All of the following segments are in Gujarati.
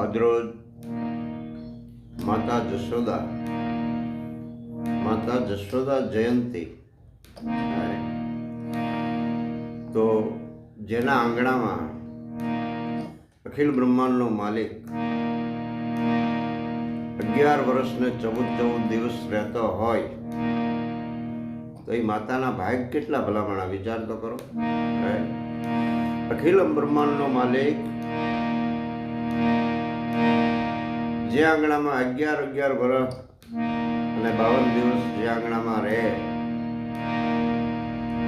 આજરોજ માતા જશોદા માતા જશોદા જયંતી. તો જેના આંગણામાં અખિલ બ્રહ્માંડનો માલિક અગિયાર વર્ષને ચૌદ ચૌદ દિવસ રહેતો હોય, તો એ માતાના ભાગ કેટલા ભલામણા વિચાર તો કરો. અખિલ બ્રહ્માંડનો માલિક જે આંગણામાં અગિયાર અગિયાર વર્ષ અને બાવન દિવસ જે આંગણામાં રહે,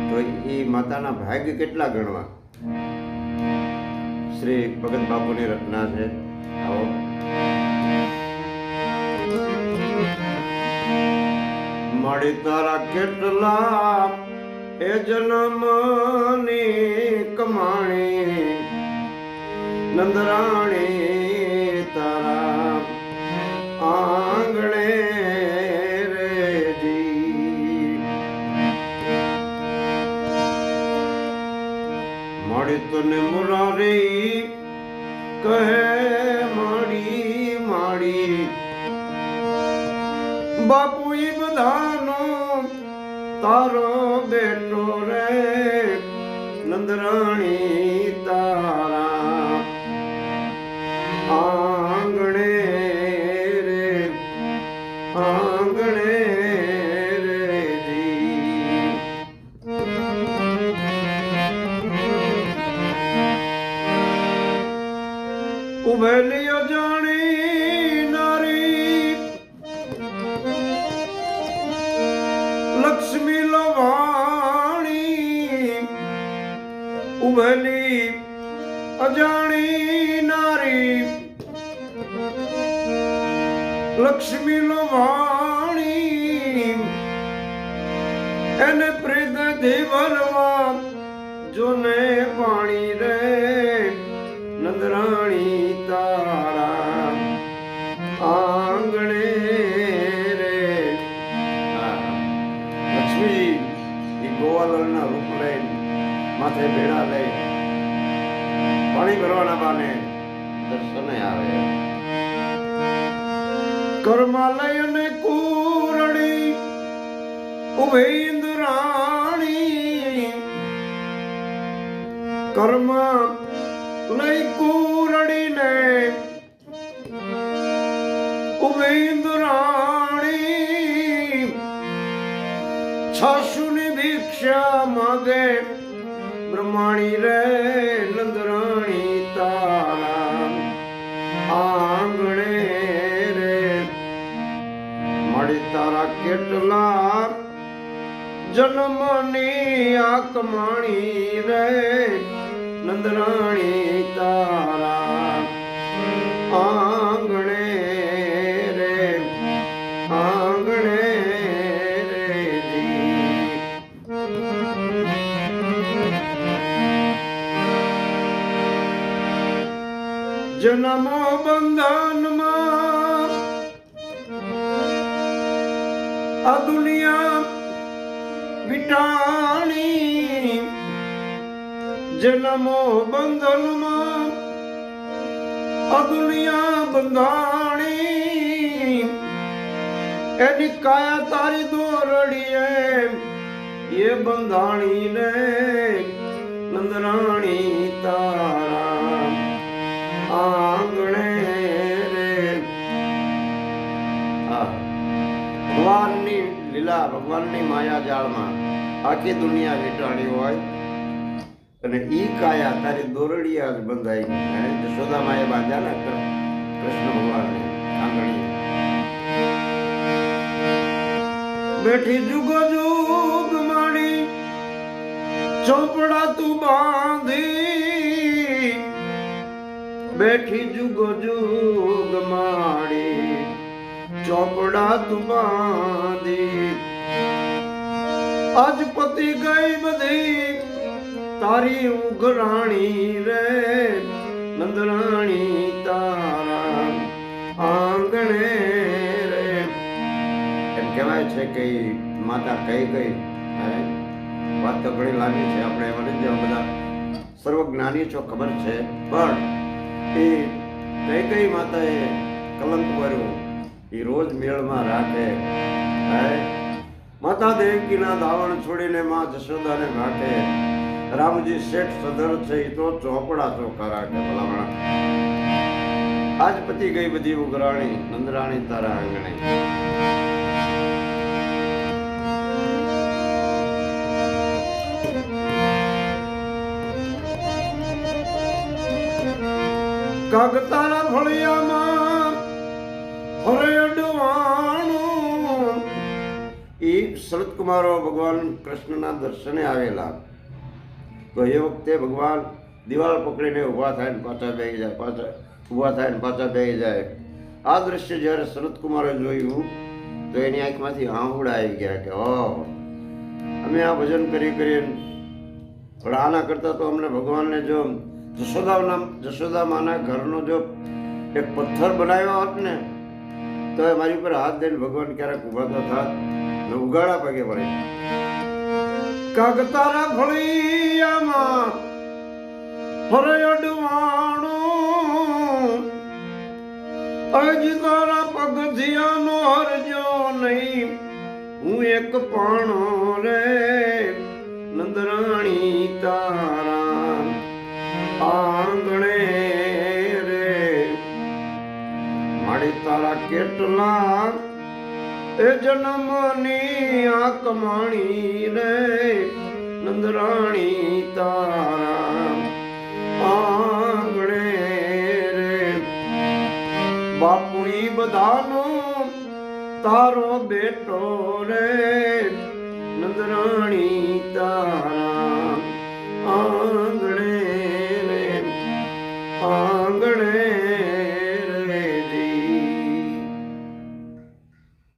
તો એ માતાના ભાગ્ય કેટલા ગણવા? શ્રી ભગત બાપુની રચના છે. આવો. મળી તારા કેટલા એ જન્મની કમાણી, નંદરાણી તારા આંગણે રેજી મળી તને મુરારી, કહે માડી માડી બાપુ ઈ બધાનો, તારો બેટો રે તારા. ઉભેલી અજાણી નારી. લક્ષ્મી લવાણી. ઉભેલી અજાણી નારી. લક્ષ્મી લવાણી. એને પ્રીત ભરવા જોને પાણી રે. રૂપ લઈ, માથે બેડા લઈ, પાણી ભરવાના બાને દર્શને આવે. કર્માલય ને કુરડી, ઉભે ઇન્દ્રાણી. કર્મ લઈ કુરડીને ઉભે ભિક્ષા માગે. બ્રહ્માણી રે નંદરાણી તારા. આંગણે રે. મળી તારા કેટલા જન્મની આ કમાણી રે. નંદરાણી તારા. આંગણે જન્મો બંધનમાં. આ દુનિયા વિટાણી. જન્મો બંધનમાં. આ દુનિયા બંધાણી. એની કાયા તારી દોરડીએ એ બંધાણી ને નંદરાણી તારા. ભગવાનની માયા જાળમાં આખી દુનિયા વેટાણી હોય અને ઈ કાયા તારી દોરડિયા જ બંધાઈ હે જશોદા માએ બાંધ્યા ને કૃષ્ણ ભગવાનને આંગળી બેઠી જુગો જુગ માણી, ચોપડા તું બાંધી. બેઠી જુગો જુગ માણી, ચોપડા તું બાંધી. આજ પતિ ગઈ બધી, તારી ઉઘરાણી રે, નંદરાણી તારા આંગણે રે. એમ કહેવાય છે કે માતા કઈ કઈ વાત તો ઘણી લાગી છે, આપણે જ બધા. સર્વજ્ઞાની છો, ખબર છે. પણ એ કઈ કઈ માતાએ કલંક ભર્યું? એ રોજ મેળમાં રાખે. હે માતા દેવકીના દાવણ છોડીને માં જશોદાને ઘાટે રામજી શેઠ સદર છે એ તો ચોપડા ચોખા કે ભલામણા. આજ પતી ગઈ બધી ઉઘરાણી, નંદરાણી તારા આંગણે. કગતારા ફળિયામાં એ શરદ કુમારો ભગવાન કૃષ્ણના દર્શને આવેલા. તો એ વખતે ભગવાન દિવાલ પકડીને ઊભા થાય ને પાછા બે જાય, પાછા ઊભા થાય ને પાછા બે જાય. આ દ્રશ્ય જ્યારે શરદ કુમારે જોયું, તો એની આંખમાંથી આંહુડા આવી ગયા કે, ઓહ, અમે આ ભજન કરી કરીને પણ આના કરતાં તો અમને ભગવાનને જો જશોદાના જશોદા માના ઘરનો જો એક પથ્થર બનાવ્યો હોત ને, તો મારી ઉપર હાથ દઈને ભગવાન ક્યારેક ઊભા તો થાત. ઉગાડા પગે પડે. કાગ ભળિયામાં ફરે અડવાણું. અજી તારા પગથિયાનો હરજો નહીં. હું એક પાણો રે નંદરાણી તારા આંગણે રે. મારી તારા કેટલા એ જન્મની આ કમાણી રે નંદરાણી તારા આંગણે રે. બાપુ ઈ બધાનો તારો બેટો રે, નંદરાણી તારા